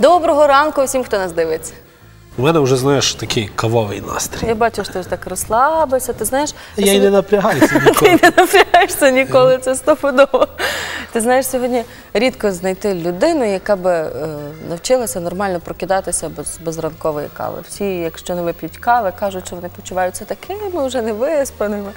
Доброго ранку всім, хто нас дивиться. У мене вже, знаєш, такий кавовий настрій. Я бачу, що ти ж так розслабився. Ти знаєш, Я й не напрягаюся ти ніколи. не напрягаєшся ніколи, це стопудово. Ти знаєш, сьогодні рідко знайти людину, яка би е, навчилася нормально прокидатися без, без ранкової кави. Всі, якщо не вип'ють кави, кажуть, що вони почуваються такими, вже не виспаними.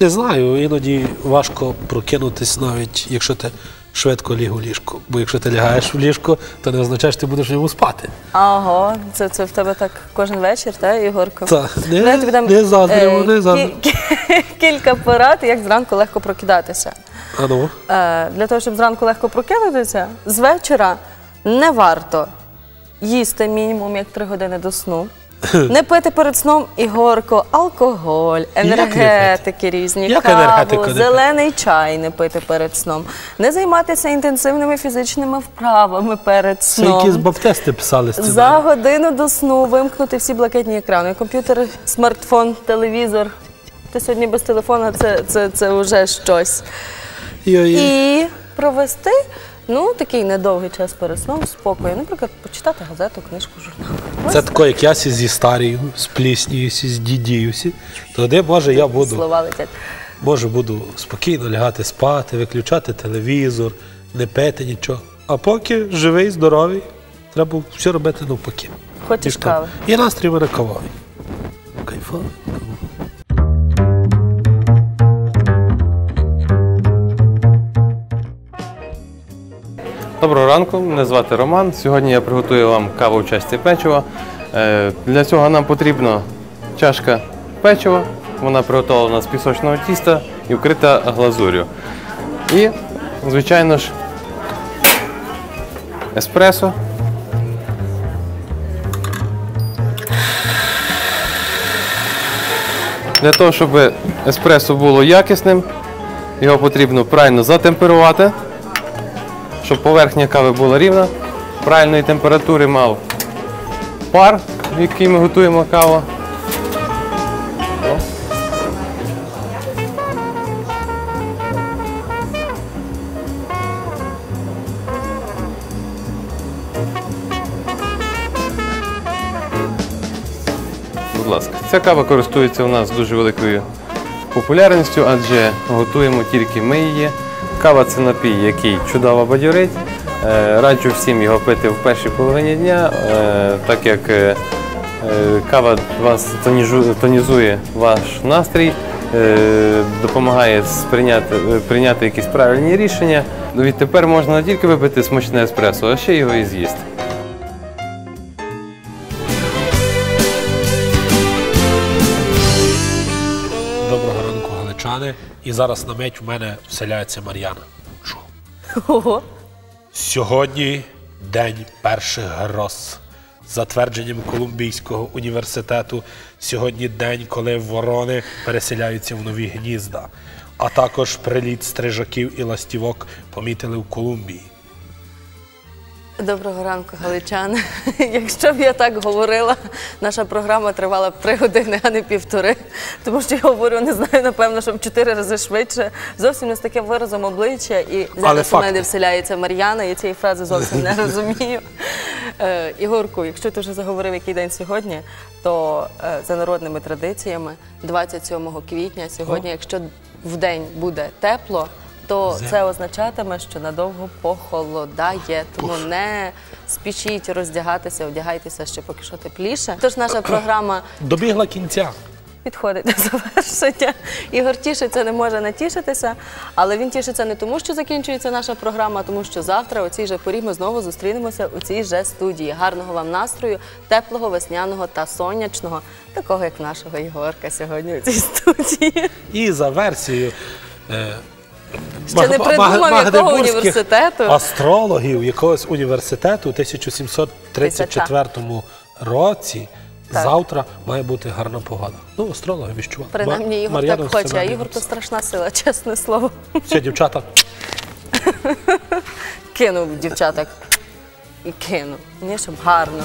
Не знаю, іноді важко прокинутись навіть, якщо ти швидко ліг у ліжко. Бо якщо ти лягаєш в ліжко, то не означає, що ти будеш в ньому спати. Ага, це, це в тебе так кожен вечір, так, Ігорко? Та, не- тобі дам, не заздримо, е, не заздримо. кі- кі- Кілька порад, як зранку легко прокидатися. А ну, Е, Для того, щоб зранку легко прокинутися, з вечора не варто їсти мінімум як три години до сну. Не пити перед сном ігорку, алкоголь, енергетики різні, Як каву, зелений чай не пити перед сном, не займатися інтенсивними фізичними вправами перед це сном. якісь баптисти писали з За годину до сну вимкнути всі блакитні екрани. Комп'ютер, смартфон, телевізор. Ти сьогодні без телефона це, це, це вже щось. І провести ну, такий недовгий час перед сном в спокою. Наприклад, почитати газету, книжку, журнал. Це тако, як я сі зі старію, спліснююся, з дідіюся. Тоді, може, я буду, Слова летять. може, буду спокійно лягати спати, виключати телевізор, не пити нічого. А поки живий, здоровий, треба все робити навпаки. Хочеш Ніж кави? І настрій в мене Доброго ранку, мене звати Роман. Сьогодні я приготую вам каву в часті печива. Е, Для цього нам потрібна чашка печива. Вона приготовлена з пісочного тіста і вкрита глазур'ю. І, звичайно ж, еспресо. Для того, щоб еспресо було якісним, його потрібно правильно затемперувати щоб поверхня кави була рівна, правильної температури мав пар, в який ми готуємо каву. Будь ласка, ця кава користується у нас дуже великою популярністю, адже готуємо тільки ми її. Кава це напій, який чудово бадьорить. Е, Раджу всім його пити в першій половині дня, е, так як е, кава вас тонізує ваш настрій, допомагає сприйняти, е, прийняти якісь правильні рішення. Відтепер можна не тільки випити смачне еспресо, а ще його і з'їсти. Галичани. І зараз на мить у мене вселяється Мар'яна. Ого. Сьогодні день перших гроз. За твердженням Колумбійського університету, сьогодні день, коли ворони переселяються в нові гнізда, а також приліт стрижаків і ластівок помітили в Колумбії. Доброго ранку, галичани. Якщо б я так говорила, наша програма тривала б три години, а не півтори. Тому що я говорю, не знаю, напевно, що в чотири рази швидше. Зовсім не з таким виразом обличчя. І зараз у мене вселяється Мар'яна, я цієї фрази зовсім не розумію. Е, Ігорку, якщо ти вже заговорив, який день сьогодні, то е, за народними традиціями, 27 квітня, сьогодні, якщо в день буде тепло, то це означатиме, що надовго похолодає. Тому не спішіть роздягатися, одягайтеся ще поки що тепліше. Тож наша програма Добігла кінця. підходить до завершення. Ігор тішиться, не може натішитися, але він тішиться не тому, що закінчується наша програма, а тому що завтра, о цій же порі, ми знову зустрінемося у цій же студії. Гарного вам настрою, теплого, весняного та сонячного, такого як нашого Ігорка сьогодні у цій студії. І за версією. Е, Ще не придумав, Маг- якого університету. Астрологів якогось університету у 1734 році. Так. Завтра має бути гарна погода. Ну, астрологи віщували. Принаймні, Ігор Мар'яна так хоче, а Ігор то страшна сила, чесне слово. Все, дівчата, Кинув дівчаток і кинув. Ні, щоб гарно.